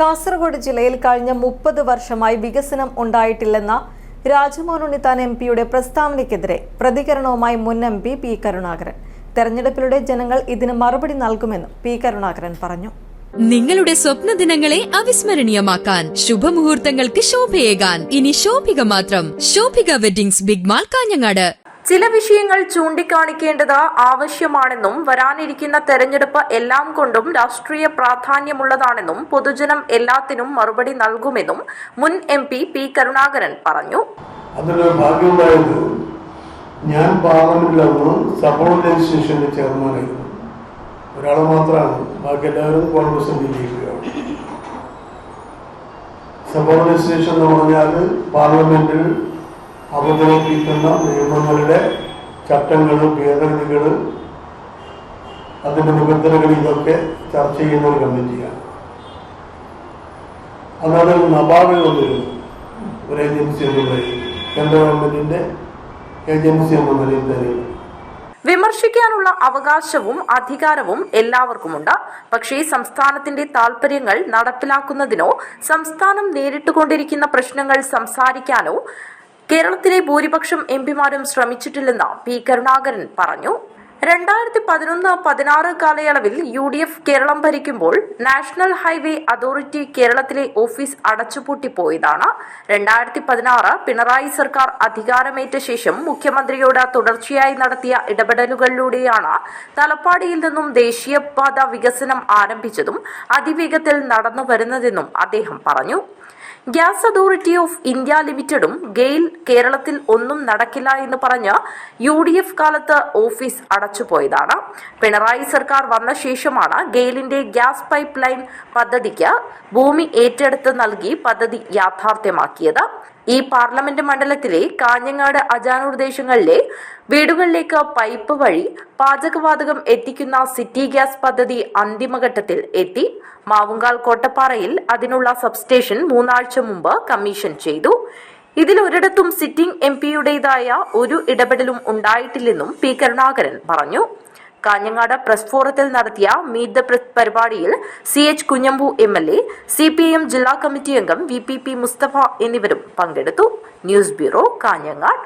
കാസർഗോഡ് ജില്ലയിൽ കഴിഞ്ഞ മുപ്പത് വർഷമായി വികസനം ഉണ്ടായിട്ടില്ലെന്ന രാജ്മോഹൻ ഉണ്ണിത്താൻ എം പിയുടെ പ്രസ്താവനയ്ക്കെതിരെ പ്രതികരണവുമായി മുൻ എം പി പി കരുണാകരൻ. തെരഞ്ഞെടുപ്പിലൂടെ ജനങ്ങൾ ഇതിന് മറുപടി നൽകുമെന്നും പി കരുണാകരൻ പറഞ്ഞു. നിങ്ങളുടെ സ്വപ്ന ദിനങ്ങളെ അവിസ്മരണീയമാക്കാൻ ശുഭമുഹൂർത്തങ്ങൾക്ക് ശോഭയേകാൻ. ഇനി ശോഭിക മാത്രം. Shobhika weddings big mall Kanhangad. ചില വിഷയങ്ങൾ ചൂണ്ടിക്കാണിക്കേണ്ടത് ആവശ്യമാണെന്നും വരാനിരിക്കുന്ന തെരഞ്ഞെടുപ്പ് എല്ലാം കൊണ്ടും രാഷ്ട്രീയ പ്രാധാന്യമുള്ളതാണെന്നും പൊതുജനം എല്ലാത്തിനും മറുപടി നൽകുമെന്നും മുൻ എം പി പി കരുണാകരൻ പറഞ്ഞു. ഞാൻ പാർലമെന്റിലന്ന് സബോർഡിനേറ്റ് സ്റ്റേഷന്റെ ചെയർമാനായിരുന്നു. ഒരാൾ മാത്രമാണ് ബാക്കി എല്ലാവരും കോൺഗ്രസിന്റെ ലീഗുകളാണ് സബോർഡിനേറ്റ് സ്റ്റേഷൻ എന്ന് പറഞ്ഞാൽ പാർലമെന്റിൽ അവതരിപ്പിക്കുന്ന നിയമങ്ങളുടെ ചട്ടങ്ങളും ഭേദഗതികൾ അതിന്റെ നിബന്ധനകൾ ഇതൊക്കെ ചർച്ച ചെയ്യുന്ന ഒരു കമ്മിറ്റിയാണ്. അതാണ് നബാർഡ് വന്നിരുന്നു ഒരു ഏജൻസി എന്ന നിലയിൽ കേന്ദ്ര ഗവൺമെന്റിന്റെ ഏജൻസി എന്ന നിലയിൽ വിമർശിക്കാനുള്ള അവകാശവും അധികാരവും എല്ലാവർക്കുമുണ്ട്. പക്ഷേ സംസ്ഥാനത്തിന്റെ താൽപര്യങ്ങൾ നടപ്പിലാക്കുന്നതിനോ സംസ്ഥാനം നേരിട്ടുകൊണ്ടിരിക്കുന്ന പ്രശ്നങ്ങൾ സംസാരിക്കാനോ കേരളത്തിലെ ഭൂരിപക്ഷം എംപിമാരും ശ്രമിച്ചിട്ടില്ലെന്ന് പി കരുണാകരൻ പറഞ്ഞു. രണ്ടായിരത്തി പതിനൊന്ന് പതിനാറ് കാലയളവിൽ യു ഡി എഫ് കേരളം ഭരിക്കുമ്പോൾ നാഷണൽ ഹൈവേ അതോറിറ്റി കേരളത്തിലെ ഓഫീസ് അടച്ചുപൂട്ടിപ്പോയതാണ്. രണ്ടായിരത്തി പതിനാറ് പിണറായി സർക്കാർ അധികാരമേറ്റ ശേഷം മുഖ്യമന്ത്രിയോട് തുടർച്ചയായി നടത്തിയ ഇടപെടലുകളിലൂടെയാണ് തലപ്പാടിയിൽ നിന്നും ദേശീയപാത വികസനം ആരംഭിച്ചതും അതിവേഗത്തിൽ നടന്നു വരുന്നതെന്നും അദ്ദേഹം പറഞ്ഞു. ഗ്യാസ് അതോറിറ്റി ഓഫ് ഇന്ത്യ ലിമിറ്റഡും ഗെയിൽ കേരളത്തിൽ ഒന്നും നടക്കില്ല എന്ന് പറഞ്ഞ് യു ഡി എഫ് കാലത്ത് ഓഫീസ് അടച്ചുപോയതാണ്. പിണറായി സർക്കാർ വന്ന ശേഷമാണ് ഗെയിലിന്റെ ഗ്യാസ് പൈപ്പ് ലൈൻ പദ്ധതിക്ക് ഭൂമി ഏറ്റെടുത്ത് നൽകി പദ്ധതി യാഥാർത്ഥ്യമാക്കിയത്. ഈ പാർലമെന്റ് മണ്ഡലത്തിലെ കാഞ്ഞങ്ങാട് അജാനൂർ ദേശങ്ങളിലെ വീടുകളിലേക്ക് പൈപ്പ് വഴി പാചകവാതകം എത്തിക്കുന്ന സിറ്റി ഗ്യാസ് പദ്ധതി അന്തിമഘട്ടത്തിൽ എത്തി. മാവുങ്കാൽ കോട്ടപ്പാറയിൽ അതിനുള്ള സബ്സ്റ്റേഷൻ മൂന്നാഴ്ച മുമ്പ് കമ്മീഷൻ ചെയ്തു. ഇതിൽ ഒരിടത്തും സിറ്റിംഗ് എം പിയുടേതായ ഒരു ഇടപെടലും ഉണ്ടായിട്ടില്ലെന്നും പി കരുണാകരൻ പറഞ്ഞു. കാഞ്ഞങ്ങാട് പ്രസ് ഫോറത്തിൽ നടത്തിയ മീറ്റ് ദ പ്രസ് പരിപാടിയിൽ C H Kunhambu M L A C P M ജില്ലാ കമ്മിറ്റി അംഗം വി പി പി മുസ്തഫ എന്നിവരും പങ്കെടുത്തു. News bureau Kanhangad.